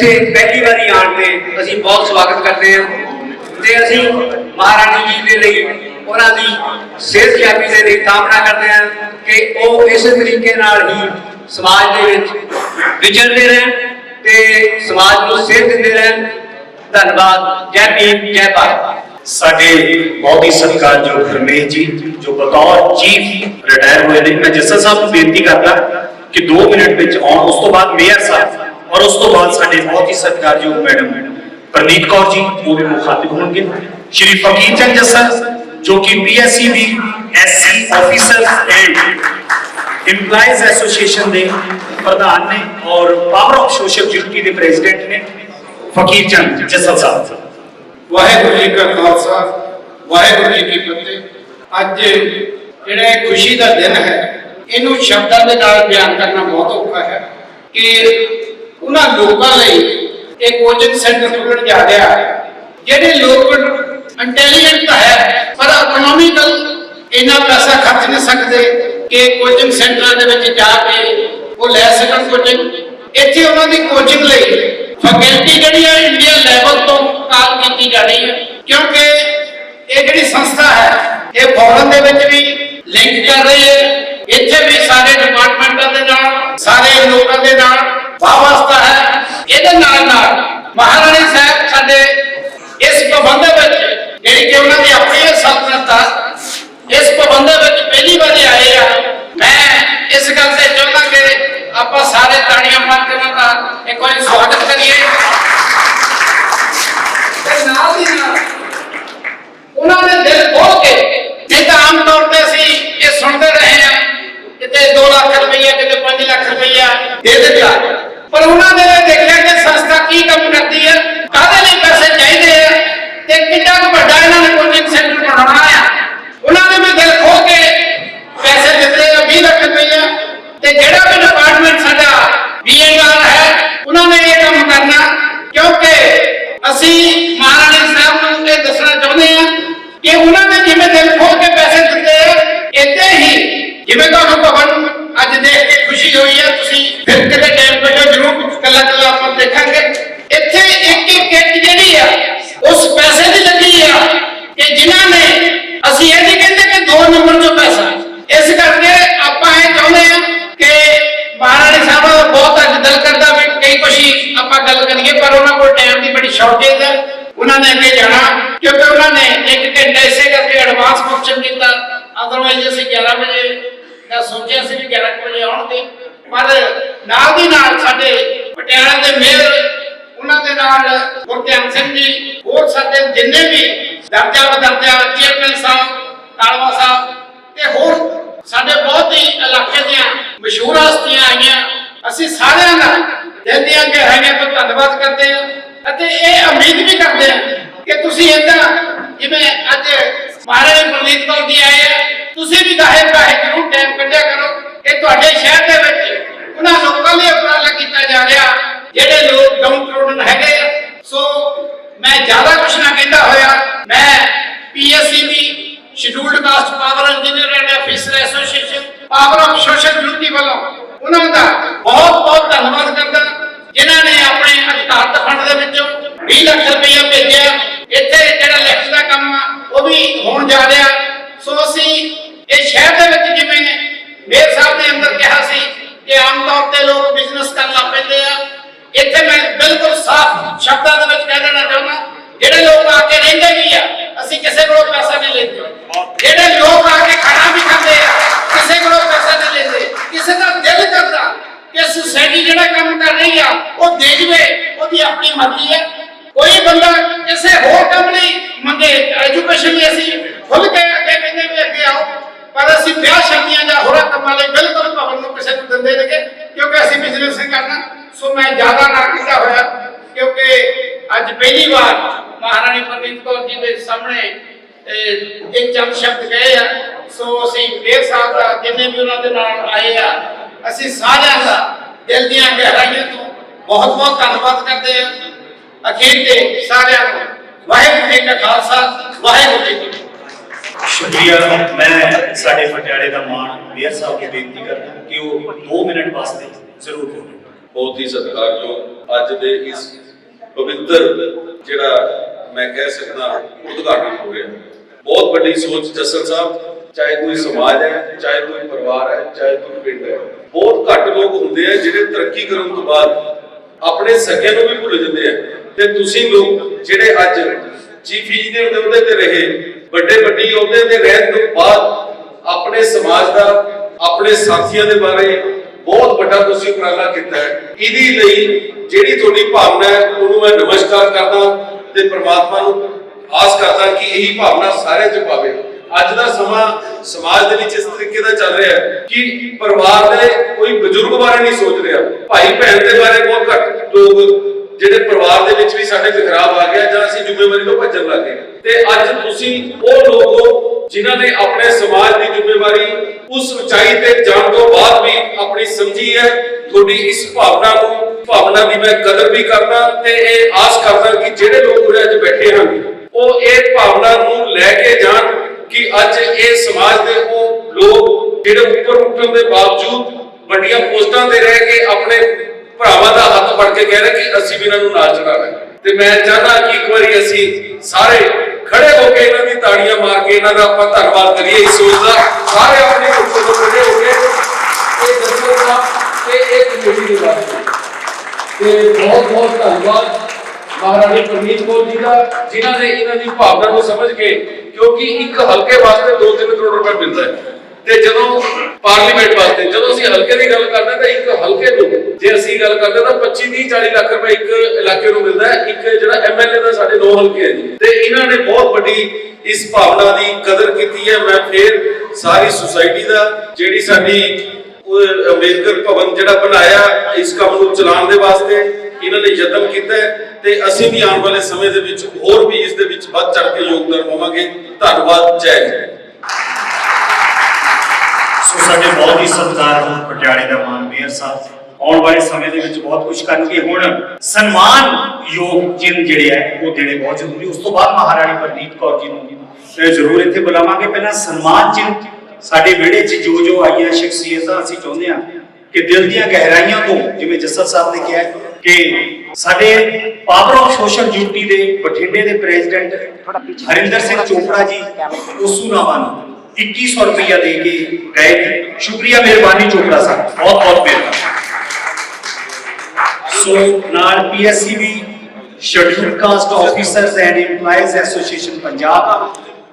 ਇੱਥੇ ਪਹਿਲੀ ਵਾਰੀ ਆਉਣ ਤੇ ਅਸੀਂ ਬਹੁਤ ਸਵਾਗਤ ਕਰਦੇ ਹਾਂ ਤੇ ਅਸੀਂ ਮਹਾਰਾਣੀ ਜੀ ਦੇ ਲਈ ਉਹਨਾਂ ਦੀ ਸਿਹਤ ਯਾਬੀ ਦੇ ਲਈ ਕਾਮਨਾ ਕਰਦੇ ਹਾਂ ਕਿ ਉਹ ਇਸੇ ਤਰੀਕੇ ਨਾਲ ਹੀ ਸਮਾਜ ਦੇ ਵਿੱਚ ਵਿਚਰਦੇ ਰਹਿਣ ਤੇ ਸਮਾਜ ਨੂੰ ਸਿਹਤ ਦਿੰਦੇ ਰਹਿਣ। ਧੰਨਵਾਦ। ਜੈ ਭੀਮ, ਜੈ ਭਾਰਤ। ਸਾਡੇ ਬਹੁਤ ਹੀ ਸਤਿਕਾਰਯੋਗ ਰਮੇਸ਼ ਜੀ, ਜੋ ਬਤੌਰ ਚੀਫ ਰਿਟਾਇਰ ਹੋਏ ਨੇ, ਮੈਂ ਜੱਸਾ ਸਾਹਿਬ ਨੂੰ ਬੇਨਤੀ ਕਰਦਾ ਕਿ 2 ਮਿੰਟ ਵਿੱਚ ਆਉਣ, ਉਸ ਤੋਂ ਬਾਅਦ ਮੇਅਰ ਸਾਹਿਬ ਔਰ ਉਸ ਤੋਂ ਬਾਅਦ ਸਾਡੇ ਬਹੁਤ ਹੀ ਸਤਿਕਾਰਯੋਗ ਮੈਡਮ ਪ੍ਰਨੀਤ ਕੌਰ ਜੀ ਉਹ ਵੀ ਮੁਖਾਤਿਬ ਹੋਣਗੇ, ਸ਼੍ਰੀ ਫਕੀਰ ਚੰਦ ਜੱਸਾ, ਜੋ ਕਿ PSC the SC officer and EMPLOYEES association ਦੇ ਪ੍ਰਧਾਨ ਨੇ ਔਰ ਪਾਵਰ ਆਫ ਸੋਸ਼ਲ ਡਿਊਟੀ ਦੇ ਪ੍ਰੈਜ਼ੀਡੈਂਟ ਨੇ, ਫਕੀਰ ਚੰਦ ਜੱਸਾ ਸਾਹਿਬ। ਵਾਹਿਗੁਰੂ ਜੀ ਕਾ ਖਾਲਸਾ, ਵਾਹਿਗੁਰੂ ਜੀ ਕੀ ਫਤਿਹ। ਅੱਜ ਜਿਹੜਾ ਇਹ ਖੁਸ਼ੀ ਦਾ ਦਿਨ ਹੈ, ਇਹਨੂੰ ਸ਼ਬਦਾਂ ਦੇ ਨਾਲ ਬਿਆਨ ਕਰਨਾ ਬਹੁਤ ਔਖਾ ਹੈ ਕਿ ਉਹਨਾਂ ਲੋਕਾਂ ਲਈ ਇਹ ਕੋਚਿੰਗ ਸੈਂਟਰ ਖੁੱਲਣ ਜਾ ਰਿਹਾ ਹੈ, ਜਿਹੜੇ ਲੋਕ ਇੰਟੈਲੀਜੈਂਟ ਤਾਂ ਹੈ, ਪਰ ਇਕਨੋਮਿਕਲ ਇੰਨਾ ਪੈਸਾ ਖਰਚ ਨਹੀਂ ਸਕਦੇ ਕਿ ਕੋਚਿੰਗ ਸੈਂਟਰਾਂ ਦੇ ਵਿੱਚ ਜਾ ਕੇ ਉਹ ਲੈ ਸਕਣ ਕੋਚਿੰਗ ਇੱਥੇ ਉਹਨਾਂ ਦੀ ਕੋਚਿੰਗ ਲਈ ਫੈਕਲਟੀ ਜਿਹੜੀ ਹੈ ਇੰਡੀਆ ਲੈਵਲ ਤੋਂ ਕਾਲ ਕੀਤੀ ਜਾ ਰਹੀ ਹੈ, ਕਿਉਂਕਿ ਇਹ ਜਿਹੜੀ ਸੰਸਥਾ ਹੈ, ਇਹ ਫੋਰਨ ਦੇ ਵਿੱਚ ਵੀ ਲਿੰਕ ਕਰ ਰਹੀ ਹੈ। ਇੱਥੇ ਵੀ ਸਾਰੇ ਡਿਪਾਰਟਮੈਂਟਾਂ ਦੇ ਨਾਲ, ਸਾਰੇ ਲੋਕਾਂ ਦੇ ਨਾਲ ਇਹਦੇ ਨਾਲ ਨਾਲ ਮਹਾਰਾਣੀ ਸਾਹਿਬ ਸਾਡੇ ਇਸ ਪ੍ਰਬੰਧ ਵਿੱਚ ਜਿਹੜੀ ਕਿ ਉਹਨਾਂ ਦੀ ਆਪਣੀ ਸਲਤਨਤ ਆ ਇਸ ਪ੍ਰਬੰਧ ਵਿੱਚ ਪਹਿਲੀ ਵਾਰੀ ਆਏ ਆ। ਮੈਂ ਇਸ ਗੱਲ ਤੇ ਚਾਹੁੰਦਾ ਕਿ ਆਪਾਂ ਸਾਰੇ ਤਾੜੀਆਂ ਮਾਰ ਕੇ ਉਹਨਾਂ ਦਾ ਇੱਕ ਵਾਰੀ ਸਵਾਗਤ ਕਰੀਏ। ਤੇ ਨਾਲ ਦੀ ਨਾਲ ਉਹਨਾਂ ਨੇ ਦਿਲ ਖੋਲ ਕੇ ਨਹੀਂ ਤਾਂ ਆਮ ਤੌਰ ਤੇ ਅਸੀਂ ਇਹ ਸੁਣਦੇ ਰਹੇ ਆ, ਕਿਤੇ 2 ਲੱਖ ਰੁਪਈਆ, ਕਿਤੇ 5 ਲੱਖ ਰੁਪਈਆ ਦੇ ਦਿੱਤਾ। ਪਰ ਉਹਨਾਂ ਨੇ ਦੇਖਿਆ ਕਿ ਸੰਸਥਾ ਕੀ ਕੰਮ ਕਰਦੀ ਹੈ, ਕਾਹਦੇ ਲਈ ਪੈਸੇ ਚਾਹੀਦੇ ਆ ਤੇ ਕਿੰਨਾ ਕੁ ਵੱਡਾ ਇਹਨਾਂ ਨੇ ਕੋਚਿੰਗ ਸੈਂਟਰ ਬਣਾਉਣਾ ਆ। ਉਹਨਾਂ ਨੇ ਵੀ ਦਿਲ ਖੋਲ ਕੇ ਪੈਸੇ ਦਿੱਤੇ ਆ 20 ਲੱਖ ਰੁਪਈਆ। ਤੇ ਜਿਹੜਾ ਵੀ ਡਿਪਾਰਟਮੈਂਟ ਸਾਡਾ ਬੀਏਆਰ ਹੈ, ਉਹਨਾਂ ਨੇ ਇਹ ਕੰਮ ਕਰਨਾ, ਕਿਉਂਕਿ ਅਸੀਂ ਮਹਾਰਾਣੀ ਸਾਹਿਬ ਨੂੰ ਇਹ ਦੱਸਣਾ ਚਾਹੁੰਦੇ ਹਾਂ ਕਿ ਉਹਨਾਂ ਨੇ ਜਿਵੇਂ ਦਿਲ ਖੋਲ ਕੇ ਪੈਸੇ ਦਿੱਤੇ ਆ, ਇੱਥੇ ਹੀ ਜਿਵੇਂ ਤੁਹਾਨੂੰ ਭਵਨ ਅੱਜ ਦੇਖ ਕੇ ਖੁਸ਼ੀ ਹੋਈ ਹੈ ਤੁਸੀਂ ਫਿਰ ਕਿਤੇ ਟਾਈਮ ਕੱਢੋ, ਜ਼ਰੂਰ ਕੱਲਾ ਕੱਲਾ ਆਪਾਂ ਦੇਖਾਂਗੇ। ਇੱਥੇ ਇੱਕ ਇੱਕ ਕਿੱਟ ਜਿਹੜੀ ਆ, ਉਸ ਪੈਸੇ ਦੀ ਲੱਗੀ ਆ ਕਿ ਜਿਨ੍ਹਾਂ ਨੇ, ਅਸੀਂ ਇਹ ਨਹੀਂ ਕਹਿੰਦੇ ਕਿ ਦੋ ਨੰਬਰ ਚੋਂ ਪੈਸਾ ਇਸ ਕਰਕੇ ਆਪਾਂ ਇਹ ਚਾਹੁੰਦੇ ਆ ਕਿ ਮਹਾਰਾਣੀ ਸਾਹਿਬ ਦਾ ਬਹੁਤ ਅੱਜ ਦਿਲ ਕਰਦਾ ਵੀ ਕਈ ਕੁਛ ਆਪਾਂ ਗੱਲ ਕਰੀਏ ਪਰ ਉਹਨਾਂ ਕੋਲ ਟਾਈਮ ਦੀ ਬੜੀ ਸ਼ਾਰਟੇਜ ਹੈ ਉਹਨਾਂ ਨੇ ਅੱਗੇ ਜਾਣਾ ਕਿਉਂਕਿ ਉਹਨਾਂ ਨੇ ਇੱਕ ਘੰਟਾ ਇਸੇ ਕਰਕੇ ਐਡਵਾਂਸ ਫੰਕਸ਼ਨ ਕੀਤਾ ਅਦਰਵਾਈਜ਼ ਅਸੀਂ 11 ਵਜੇ ਦਾ ਸੋਚਿਆ ਸੀ ਵੀ 11 ਵਜੇ ਆਉਣਗੇ। ਪਰ ਨਾਲ ਦੀ ਨਾਲ ਸਾਡੇ ਪਟਿਆਲਾ ਦੇ ਮੇਅਰ, ਉਹਨਾਂ ਦੇ ਨਾਲ ਗੁਰਧਿਆਨ ਸਿੰਘ ਜੀ, ਹੋਰ ਸਾਡੇ ਜਿੰਨੇ ਵੀ ਦਰਜਾ ਬਦਰਜਾ ਚੇਅਰਮੈਨ ਸਾਹਿਬ, ਤਾਲਵਾ ਸਾਹਿਬ ਤੇ ਹੋਰ ਸਾਡੇ ਬਹੁਤ ਹੀ ਇਲਾਕੇ ਦੀਆਂ ਮਸ਼ਹੂਰ ਹਸਤੀਆਂ ਆਈਆਂ ਅਸੀਂ ਸਾਰਿਆਂ ਦਾ ਦਿਲ ਦੀਆਂ ਗਹਿਰਾਈਆਂ ਤੋਂ ਧੰਨਵਾਦ ਕਰਦੇ ਹਾਂ ਅਤੇ ਇਹ ਉਮੀਦ ਵੀ ਕਰਦੇ ਹਾਂ ਕਿ ਤੁਸੀਂ ਏਦਾਂ ਜਿਵੇਂ ਅੱਜ ਮਹਾਰਾਣੀ ਪ੍ਰਨੀਤ ਕੌਰ ਜੀ ਆਏ ਆ, ਤੁਸੀਂ ਵੀ ਦਾਹੇ ਬਾਹੇ ਜ਼ਰੂਰ ਟਾਈਮ ਕੱਢਿਆ ਕਰੋ ਕਿ ਤੁਹਾਡੇ ਸ਼ਹਿਰ ਦੇ ਵਿੱਚ ਉਹਨਾਂ ਲੋਕਾਂ ਲਈ ਉਪਰਾਲਾ ਕੀਤਾ ਜਾ ਰਿਹਾ ਜਿਹੜੇ ਲੋਕ ਡਾਊਨ ਹੈਗੇ ਆ। ਸੋ ਮੈਂ ਜ਼ਿਆਦਾ ਕੁਝ ਨਾ ਕਹਿੰਦਾ ਹੋਇਆ। ਮੈਂ PSC the scheduled caste power engineer and officer association power of social duty ਵੱਲੋਂ ਉਹਨਾਂ ਦਾ ਬਹੁਤ ਬਹੁਤ ਧੰਨਵਾਦ ਕਰਦਾ। ਜਿਨ੍ਹਾਂ ਨੇ ਆਪਣੇ ਅਧਿਕਾਰਤ ਫੰਡ ਦੇ ਵਿੱਚੋਂ 20 ਲੱਖ ਰੁਪਏ ਭੇਜਿਆ। ਇੱਥੇ ਜਿਹੜਾ ਲੈਕਸ ਦਾ ਕੰਮ ਆ, ਉਹ ਵੀ ਹੋਣ ਜਾ ਰਿਹਾ। ਸੋ ਅਸੀਂ ਇਹ ਸ਼ਹਿਰ ਦੇ ਵਿੱਚ ਜਿਵੇਂ ਨੇ ਮੇਰ ਸਾਹਿਬ ਨੇ ਅੰਦਰ ਕਿਹਾ ਸੀ ਕਿ ਆਮ ਤੌਰ ਤੇ ਲੋਕ ਬਿਜ਼ਨਸ ਕਰਨ ਇੱਥੇ ਮੈਂ ਬਿਲਕੁਲ ਸਾਫ਼ ਸ਼ਬਦਾਂ ਦੇ ਵਿੱਚ ਕਹਿ ਦੇਣਾ ਚਾਹੁੰਦਾ, ਜਿਹੜੇ ਲੋਕ ਆ ਕੇ ਰਹਿੰਦੇ ਵੀ ਆ, ਅਸੀਂ ਕਿਸੇ ਕੋਲੋਂ ਪੈਸਾ ਨਹੀਂ ਲੈਂਦੇ। ਜਿਹੜੇ ਲੋਕ ਆ ਕੇ ਖਾਣਾ ਵੀ ਖਾਂਦੇ ਆ, ਕਿਸੇ ਕੋਲੋਂ ਪੈਸਾ ਨਹੀਂ ਲੈਂਦੇ। ਕਿਸੇ ਦਾ ਦਿਲ ਕਰਦਾ ਕਿ ਸੁਸਾਇਟੀ ਜਿਹੜਾ ਕੰਮ ਕਰ ਰਹੀ ਆ, ਉਹ ਦੇ ਜਵੇ, ਉਹਦੀ ਆਪਣੀ ਮਰਜ਼ੀ ਹੈ ਕੋਈ ਬੰਦਾ ਕਿਸੇ ਹੋਰ ਕੰਮ ਲਈ ਮੰਗੇ ਐਜੂਕੇਸ਼ਨ ਲਈ ਅਸੀਂ ਖੁੱਲ ਕੇ ਅੱਗੇ ਕਹਿੰਦੇ ਵੀ ਅੱਗੇ ਆਓ, ਪਰ ਅਸੀਂ ਵਿਆਹ ਸ਼ਾਦੀਆਂ ਜਾਂ ਹੋਰਾਂ ਕੰਮਾਂ ਲਈ ਬਿਲਕੁਲ ਭਵਨ ਨੂੰ ਕਿਸੇ ਨੂੰ ਦਿੰਦੇ ਨੇਗੇ ਕਿਉਂਕਿ ਅਸੀਂ ਬਿਜ਼ਨਸ ਹੀ ਕਰਨਾ। ਸੋ ਮੈਂ ਜ਼ਿਆਦਾ ਨਾ ਕੀਤਾ ਹੋਇਆ ਕਿਉਂਕਿ ਅੱਜ ਪਹਿਲੀ ਵਾਰ ਮਹਾਰਾਣੀ ਪ੍ਰਨੀਤ ਕੌਰ ਜੀ ਦੇ ਸਾਹਮਣੇ ਇਹ ਚੰਦ ਸ਼ਬਦ ਕਹੇ ਆ। ਸੋ ਅਸੀਂ ਵੇਰ ਸਾਹਿਬ ਦਾ ਜਿੰਨੇ ਵੀ ਉਹਨਾਂ ਦੇ ਨਾਲ ਆਏ ਆ, ਅਸੀਂ ਸਾਰਿਆਂ ਦਾ ਦਿਲ ਦੀਆਂ ਗਹਿਰਾਈਆਂ ਤੋਂ ਬਹੁਤ ਬਹੁਤ ਧੰਨਵਾਦ ਕਰਦੇ ਹਾਂ। ਅਖੀਰ ਤੇ ਸਾਰਿਆਂ ਨੂੰ ਵਾਹਿਗੁਰੂ ਜੀ ਕਾ ਖਾਲਸਾ, ਵਾਹਿਗੁਰੂ ਜੀ ਕੀ ਸ਼ੁਕਰੀਆ। ਮੈਂ ਸਾਡੇ ਪਟਿਆਲੇ ਦਾ ਮਾਣ ਮੇਅਰ ਸਾਹਿਬ ਨੂੰ ਬੇਨਤੀ ਕਰਦਾ ਕਿ ਉਹ 2 ਮਿੰਟ ਵਾਸਤੇ ਜ਼ਰੂਰ ਬੋਲਣ ਬਹੁਤ ਹੀ ਸਤਿਕਾਰਯੋਗ ਅੱਜ ਦੇ ਇਸ ਪਵਿੱਤਰ ਜਿਹੜਾ ਮੈਂ ਕਹਿ ਸਕਦਾ ਉਦਘਾਟਨ ਹੋ ਰਿਹਾ। ਬਹੁਤ ਵੱਡੀ ਸੋਚ ਜਸਰ ਸਾਹਿਬ, ਚਾਹੇ ਕੋਈ ਸਮਾਜ ਹੈ, ਚਾਹੇ ਕੋਈ ਪਰਿਵਾਰ ਹੈ, ਚਾਹੇ ਕੋਈ ਪਿੰਡ ਹੈ, ਬਹੁਤ ਘੱਟ ਲੋਕ ਹੁੰਦੇ ਆ ਜਿਹੜੇ ਤਰੱਕੀ ਕਰਨ ਤੋਂ ਬਾਅਦ ਆਪਣੇ ਸਕਿਆਂ ਨੂੰ ਵੀ ਭੁੱਲ ਜਾਂਦੇ ਆ। ਤੇ ਤੁਸੀਂ ਲੋਕ ਜਿਹੜੇ ਅੱਜ ਚੀਫ ਇੰਜੀਨੀਅਰ ਦੇ ਉਹਦੇ ਤੇ ਰਹੇ, ਵੱਡੇ ਵੱਡੀ ਅਹੁਦੇ ਤੇ ਰਹਿਣ ਤੋਂ ਬਾਅਦ ਆਪਣੇ ਸਮਾਜ ਦਾ, ਆਪਣੇ ਸਾਥੀਆਂ ਦੇ ਬਾਰੇ ਬਹੁਤ ਵੱਡਾ ਤੁਸੀਂ ਉਪਰਾਲਾ ਕੀਤਾ ਹੈ। ਇਹਦੀ ਲਈ ਜਿਹੜੀ ਤੁਹਾਡੀ ਭਾਵਨਾ ਹੈ, ਉਹਨੂੰ ਮੈਂ ਨਮਸਕਾਰ ਕਰਦਾ ਤੇ ਪ੍ਰਮਾਤਮਾ ਨੂੰ ਆਸ ਕਰਦਾ ਕਿ ਇਹੀ ਭਾਵਨਾ ਸਾਰਿਆਂ 'ਚ ਪਾਵੇ। ਅੱਜ ਦਾ ਸਮਾਂ ਸਮਾਜ ਦੇ ਵਿੱਚ ਇਸ ਤਰੀਕੇ ਦਾ ਚੱਲ ਰਿਹਾ ਹੈ ਕਿ ਪਰਿਵਾਰ ਦੇ ਕੋਈ ਬਜ਼ੁਰਗ ਬਾਰੇ ਨਹੀਂ ਸੋਚ ਰਿਹਾ। ਭਾਈ ਭੈਣ ਦੇ ਬਾਰੇ ਬਹੁਤ ਘੱਟ ਲੋਕ ਜਿਹੜੇ ਪਰਿਵਾਰ ਦੇ ਵਿੱਚ ਵੀ ਸਾਡੇ ਟਕਰਾਵ ਆ ਗਿਆ ਜਾਂ ਅਸੀਂ ਜ਼ਿੰਮੇਵਾਰੀ ਤੋਂ ਭੱਜਣ ਲੱਗ ਗਏ ਤੇ ਅੱਜ ਤੁਸੀਂ ਉਹ ਲੋਕ ਹੋ ਜਿਨ੍ਹਾਂ ਨੇ ਆਪਣੇ ਸਮਾਜ ਦੀ ਜ਼ਿੰਮੇਵਾਰੀ ਉਸ ਉਚਾਈ ਤੇ ਜਾਣ ਤੋਂ ਬਾਅਦ ਵੀ ਆਪਣੀ ਸਮਝੀ ਹੈ, ਤੁਹਾਡੀ ਇਸ ਭਾਵਨਾ ਨੂੰ, ਭਾਵਨਾ ਦੀ ਮੈਂ ਕਦਰ ਵੀ ਕਰਦਾ ਤੇ ਇਹ ਆਸ ਕਰਦਾ ਕਿ ਜਿਹੜੇ ਲੋਕ ਉਰੇ ਅੱਜ ਬੈਠੇ ਹਨ, ਉਹ ਇਹ ਭਾਵਨਾ ਨੂੰ ਲੈ ਕੇ ਜਾਣ ਕਿ ਅੱਜ ਇਹ ਸਮਾਜ ਦੇ ਉਹ ਲੋਕ ਜਿਹੜੇ ਉੱਪਰ ਉੱਠਣ ਦੇ ਬਾਵਜੂਦ ਵੱਡੀਆਂ ਪੋਸਟਾਂ ਤੇ ਰਹਿ ਕੇ ਆਪਣੇ ਭਰਾਵਾਂ ਦਾ ਹੱਥ ਫੜ ਕੇ ਕਹਿ ਰਹੇ ਕਿ ਅਸੀਂ ਵੀ ਇਹਨਾਂ ਨੂੰ ਨਾਲ ਚੜਾਣਾ ਹੈ। ਤੇ ਮੈਂ ਚਾਹਨਾ ਕਿ ਇੱਕ ਵਾਰੀ ਅਸੀਂ ਸਾਰੇ ਖੜੇ ਹੋ ਕੇ ਇਹਨਾਂ ਦੀ ਤਾੜੀਆਂ ਮਾਰ ਕੇ ਇਹਨਾਂ ਦਾ ਆਪਾਂ ਧੰਨਵਾਦ ਕਰੀਏ ਇਸ ਸੋਚ ਦਾ। ਸਾਰੇ ਆਪਣੇ ਉੱਤੇ ਤੋਂ ਖੜੇ ਹੋ ਕੇ ਇਹ ਦੱਸੋ ਦਾ ਤੇ ਇਹ ਕਮੇਟੀ ਦੇ ਵਾਸਤੇ ਤੇ ਬਹੁਤ ਬਹੁਤ ਧੰਨਵਾਦ ਮਹਾਰਾਣੀ ਪ੍ਰਨੀਤ ਕੌਰ ਜੀ ਦਾ, ਜਿਨ੍ਹਾਂ ਨੇ ਇਹਨਾਂ ਦੀ ਭਾਵਨਾ ਨੂੰ ਸਮਝ ਕੇ ਕਿਉਂਕਿ ਇੱਕ ਹਲਕੇ ਵਾਸਤੇ 2-3 ਕਰੋੜ ਰੁਪਏ ਮਿਲਦਾ ਹੈ। ਤੇ ਜਦੋਂ ਪਾਰਲੀਮੈਂਟ ਵਾਸਤੇ, ਜਦੋਂ ਅਸੀਂ ਹਲਕੇ ਦੀ ਗੱਲ ਕਰਦੇ ਹਾਂ ਤਾਂ ਇੱਕ ਹਲਕੇ ਨੂੰ, ਜੇ ਅਸੀਂ ਗੱਲ ਕਰਦੇ ਤਾਂ 25 30 40 ਲੱਖ ਰੁਪਏ ਇੱਕ ਇਲਾਕੇ ਨੂੰ ਮਿਲਦਾ ਹੈ, ਇੱਕ ਜਿਹੜਾ ਐਮਐਲਏ ਦਾ ਸਾਡੇ 9 ਹਲਕੇ ਹੈ ਜੀ। ਤੇ ਇਹਨਾਂ ਨੇ ਬਹੁਤ ਵੱਡੀ ਇਸ ਭਾਵਨਾ ਦੀ ਕਦਰ ਕੀਤੀ ਹੈ। ਮੈਂ ਫੇਰ ਸਾਰੀ ਸੁਸਾਇਟੀ ਦਾ, ਜਿਹੜੀ ਸਾਡੀ ਅੰਬੇਦਕਰ ਭਵਨ ਜਿਹੜਾ ਬਣਾਇਆ, ਇਸ ਕੰਮ ਨੂੰ ਚਲਾਉਣ ਦੇ ਵਾਸਤੇ ਇਹਨਾਂ ਨੇ ਯਤਨ ਕੀਤਾ ਤੇ ਅਸੀਂ ਵੀ ਆਉਣ ਵਾਲੇ ਸਮੇਂ ਦੇ ਵਿੱਚ ਹੋਰ ਵੀ ਇਸ ਦੇ ਵਿੱਚ ਵੱਧ ਚੜ ਕੇ ਯੋਗਦਾਨ ਪਾਵਾਂਗੇ। ਧੰਨਵਾਦ, ਜੈ ਜੈ ਸੋ ਸਾਡੇ ਬਹੁਤ ਹੀ ਸਤਿਕਾਰਯੋਗ ਪਟਿਆਲੇ ਦਾ ਮਾਨ ਮੇਅਰ ਸਾਹਿਬ ਆਉਣ ਵਾਲੇ ਸਮੇਂ ਦੇ ਵਿੱਚ ਬਹੁਤ ਕੁਝ ਕਰਨਗੇ। ਹੁਣ ਸਨਮਾਨ ਯੋਗ ਚਿੰਨ ਜਿਹੜੇ ਹੈ ਉਹ ਦੇਣੇ ਬਹੁਤ ਜ਼ਰੂਰੀ। ਉਸ ਤੋਂ ਬਾਅਦ ਮਹਾਰਾਣੀ ਪ੍ਰਨੀਤ ਕੌਰ ਜੀ ਨੂੰ ਤੇ ਜ਼ਰੂਰ ਇੱਥੇ ਬੁਲਾਵਾਂਗੇ। ਪਹਿਲਾਂ ਸਨਮਾਨ ਚਿੰਨ ਸਾਡੇ ਵਿਹੜੇ 'ਚ ਜੋ ਜੋ ਆਈਆਂ ਸ਼ਖਸੀਅਤਾਂ, ਅਸੀਂ ਚਾਹੁੰਦੇ ਹਾਂ ਕਿ ਦਿਲ ਦੀਆਂ ਗਹਿਰਾਈਆਂ ਤੋਂ, ਜਿਵੇਂ ਜੱਸਰ ਸਾਹਿਬ ਨੇ ਕਿਹਾ ਕਿ ਸਾਡੇ ਪਾਵਰ ਆਫ ਸੋਸ਼ਲ ਡਿਊਟੀ ਦੇ ਬਠਿੰਡੇ ਦੇ ਪ੍ਰੈਜ਼ੀਡੈਂਟ ਹਰਿੰਦਰ ਸਿੰਘ ਚੋਪੜਾ ਜੀ ਉਸੂਰਾਵਾਂ ਨੂੰ 2100 ਰੁਪਇਆ ਦੇ ਕੇ ਗਏ ਨੇ। ਸ਼ੁਕਰੀਆ ਮਿਹਰਬਾਨੀ ਚੋਪੜਾ ਸਾਹਿਬ ਬਹੁਤ ਬਹੁਤ ਮਿਹਰਬਾਨੀ ਸੋ ਨਾਲ PSCB scheduled caste officers and EMPLOYEES association Punjab